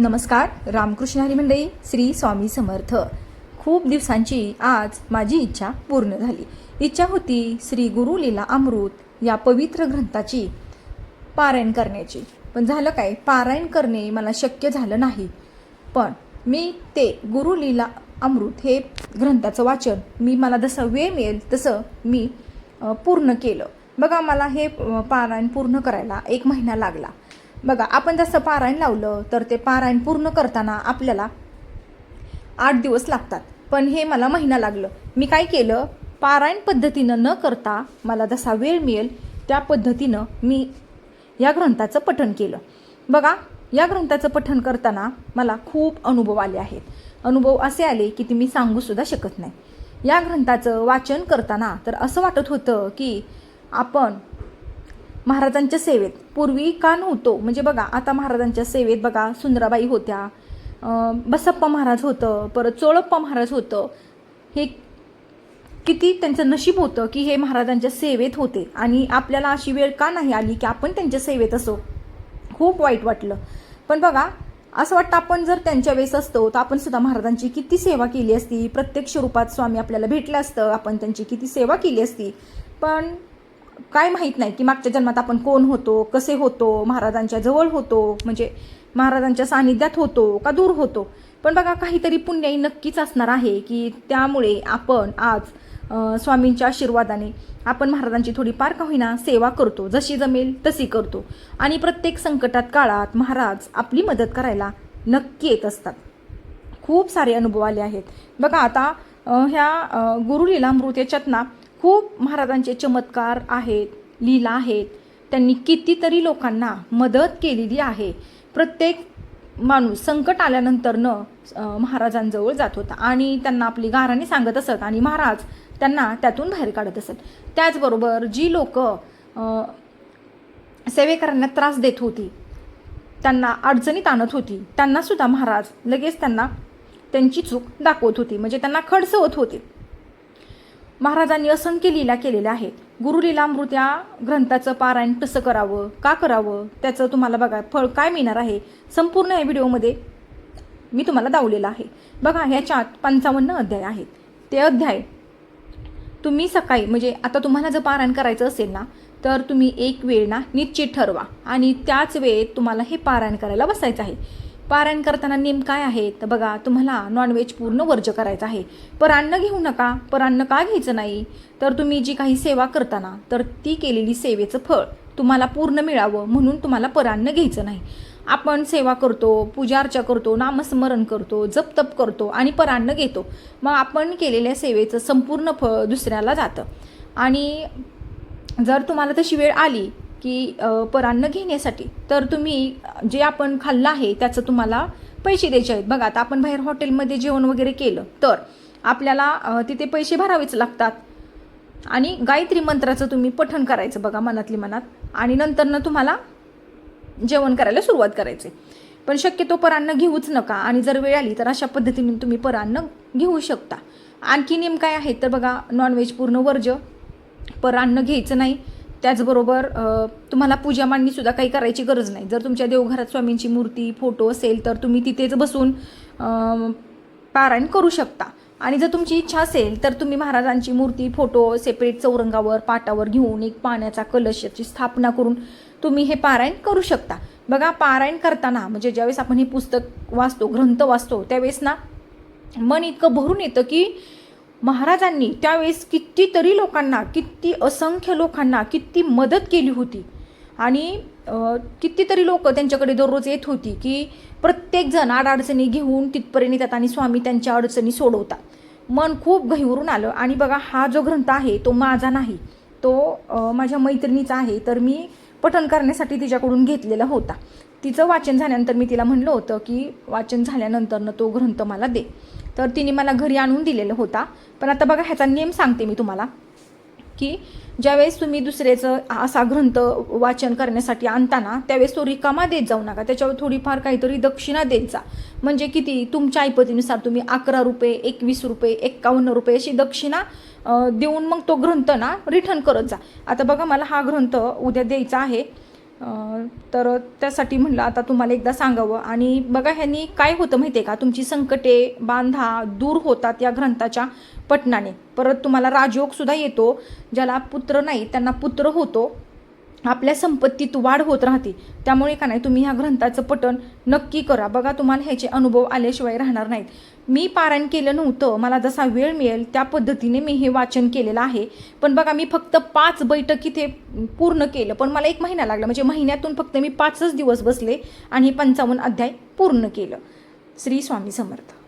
नमस्कार रामकृष्ण हरी मंडळी श्री स्वामी समर्थ. खूप दिवसांची आज माझी इच्छा पूर्ण झाली. इच्छा होती श्री गुरु लीला अमृत या पवित्र ग्रंथाची पारायण करण्याची. पण झालं काय? पारायण करणे मला शक्य झालं नाही. पण मी ते गुरु लीला अमृत हे ग्रंथाचं वाचन मी मला जसं वेळ मिळेल तसं मी पूर्ण केलं. बघा मला हे पारायण पूर्ण करायला एक महिना लागला. बघा आपण जसं पारायण लावलं तर ते पारायण पूर्ण करताना आपल्याला आठ दिवस लागतात. पण हे मला महिना लागलं. मी काय केलं? पारायण पद्धतीनं न करता मला जसा वेळ मिळेल त्या पद्धतीनं मी या ग्रंथाचं पठण केलं. बघा या ग्रंथाचं पठण करताना मला खूप अनुभव आले आहेत. अनुभव असे आले की ते मी सांगूसुद्धा शकत नाही. या ग्रंथाचं वाचन करताना तर असं वाटत होतं की आपण महाराजांच्या सेवेत. पूर्वी का नव्हतो? म्हणजे बघा आता महाराजांच्या सेवेत बघा सुंदराबाई होत्या बसप्पा महाराज होतं परत चोळप्पा महाराज होतं. हे किती त्यांचं नशीब होतं की हे महाराजांच्या सेवेत होते. आणि आपल्याला अशी वेळ का नाही आली की आपण त्यांच्या सेवेत असो? खूप वाईट वाटलं. पण बघा असं वाटतं आपण जर त्यांच्या वेळेस असतो तर आपण सुद्धा महाराजांची किती सेवा केली असती? प्रत्यक्ष रूपात स्वामी आपल्याला भेटलं असतं आपण त्यांची किती सेवा केली असती? पण काय माहीत नाही की मागच्या जन्मात आपण कोण होतो कसे होतो महाराजांच्या जवळ होतो म्हणजे महाराजांच्या सानिध्यात होतो का दूर होतो. पण बघा काहीतरी पुण्याई नक्कीच असणार आहे की त्यामुळे आपण आज स्वामींच्या आशीर्वादाने आपण महाराजांची थोडी पार का होईना सेवा करतो जशी जमेल तशी करतो. आणि प्रत्येक संकटात काळात महाराज आपली मदत करायला नक्की येत असतात. खूप सारे अनुभव आले आहेत. बघा आता ह्या गुरुलीलामृत गुरु याच्यात ना खूप महाराजांचे चमत्कार आहेत लीला आहेत. त्यांनी कितीतरी लोकांना मदत केलेली आहे. प्रत्येक माणूस संकट आल्यानंतरनं महाराजांजवळ जात होता आणि त्यांना आपली गाराणी सांगत असत आणि महाराज त्यांना त्यातून बाहेर काढत असत. त्याचबरोबर जी लोक सेवेकरांना त्रास देत होती त्यांना अडचणीत आणत होती त्यांनासुद्धा महाराज लगेच त्यांना त्यांची चूक दाखवत होती. म्हणजे त्यांना खडसवत होते. महाराजांनी असंख्य लीला केलेल्या आहेत. गुरुलीलामृत या ग्रंथाचं पारायण कसं करावं? का करावं? त्याचं तुम्हाला बघा फळ काय मिळणार आहे? संपूर्ण या व्हिडिओमध्ये मी तुम्हाला दावलेला आहे. बघा ह्याच्यात पंचावन्न अध्याय आहेत. ते अध्याय तुम्ही सकाळी म्हणजे आता तुम्हाला जर पारायण करायचं असेल ना तर तुम्ही एक वेळ ना निश्चित ठरवा. आणि त्याच वेळेत तुम्हाला हे पारायण करायला बसायचं आहे. पारायण करताना नेम काय आहे? तर बघा तुम्हाला नॉनव्हेज पूर्ण वर्ज करायचं आहे. परान्न घेऊ नका परान्न का घ्यायचं नाही? तर तुम्ही जी काही सेवा करताना तर ती केलेली सेवेचं फळ तुम्हाला पूर्ण मिळावं म्हणून तुम्हाला परान्न घ्यायचं नाही. आपण सेवा करतो पूजा अर्चा करतो नामस्मरण करतो जप तप करतो आणि परान्न घेतो. मग आपण केलेल्या सेवेचं संपूर्ण फळ दुसऱ्याला जातं. आणि जर तुम्हाला तशी वेळ आली की परान्न घेण्यासाठी. तर तुम्ही जे आपण खाल्लं आहे त्याचं तुम्हाला पैसे द्यायचे आहेत. बघा आता आपण बाहेर हॉटेलमध्ये जेवण वगैरे केलं तर आपल्याला तिथे पैसे भरावेच लागतात. आणि गायत्री मंत्राचं तुम्ही पठण करायचं बघा मनातली मनात. आणि नंतरनं तुम्हाला जेवण करायला सुरुवात करायचे. पण शक्यतो परान्न घेऊच नका. आणि जर वेळ आली तर अशा पद्धतीने तुम्ही परान्न घेऊ शकता. आणखी नेम काय आहे? तर बघा नॉनव्हेज पूर्ण वर्ज परान्न घ्यायचं नाही. त्याचबरोबर तुम्हाला पूजा मांडणी सुद्धा काही करायची गरज नाही. जर तुमच्या देवघरात स्वामींची मूर्ती फोटो असेल तर तुम्ही तिथेच बसून पारायण करू शकता. आणि जर तुमची इच्छा असेल तर तुम्ही महाराजांची मूर्ती फोटो सेपरेट चौरंगावर पाटावर घेऊन एक पाण्याचा कलशाची स्थापना करून तुम्ही हे पारायण करू शकता. बघा पारायण करताना म्हणजे ज्यावेळेस आपण हे पुस्तक वाचतो ग्रंथ वाचतो त्यावेळेस ना मन इतकं भरून येतं की महाराजांनी त्यावेळेस कितीतरी लोकांना किती असंख्य लोकांना किती मदत केली होती. आणि कितीतरी लोक त्यांच्याकडे दररोज येत होती की प्रत्येकजण अडचणी घेऊन तिथपर्यंत येतात आणि स्वामी त्यांच्या अडचणी सोडवतात. मन खूप गहिवरून आलं. आणि बघा हा जो ग्रंथ आहे तो माझा नाही. तो माझ्या मैत्रिणीचा आहे. तर मी पठण करण्यासाठी तिच्याकडून घेतलेला होता. तिचं वाचन झाल्यानंतर मी तिला म्हणलं होतं की वाचन झाल्यानंतरनं तो ग्रंथ मला दे. तर तिने मला घरी आणून दिलेला होता. पण आता बघा ह्याचा नियम सांगते मी तुम्हाला. की ज्यावेळेस तुम्ही दुसऱ्याचं असा ग्रंथ वाचन करण्यासाठी आणताना त्यावेळेस तो रिकामा देत जाऊ नका. त्याच्यावर थोडीफार काहीतरी दक्षिणा देत जा. म्हणजे किती? तुमच्या ऐपतीनुसार तुम्ही अकरा रुपये एकवीस रुपये एक्कावन्न रुपये अशी दक्षिणा देऊन मग तो ग्रंथ ना रिटर्न करत जा. आता बघा मला हा ग्रंथ उद्या द्यायचा आहे. तर त्यासाठी म्हणलं आता तुम्हाला एकदा सांगावं. आणि बघा ह्यांनी काय होतं माहिती आहे का? तुमची संकटे बांधा दूर होतात या ग्रंथाच्या पठणाने परत तुम्हाला राजयोगसुद्धा येतो ज्याला पुत्र नाही त्यांना पुत्र होतो. आपल्या संपत्तीत वाढ होत राहते. त्यामुळे का नाही तुम्ही ह्या ग्रंथाचं पठण नक्की करा. बघा तुम्हाला ह्याचे अनुभव आल्याशिवाय राहणार नाहीत. मी पारायण केलं नव्हतं. मला जसा वेळ मिळेल त्या पद्धतीने मी हे वाचन केलेलं आहे. पण बघा मी फक्त पाच बैठकीत हे पूर्ण केलं. पण मला एक महिना लागला. म्हणजे महिन्यातून फक्त मी पाचच दिवस बसले आणि पंचावन्न अध्याय पूर्ण केलं. श्री स्वामी समर्थ.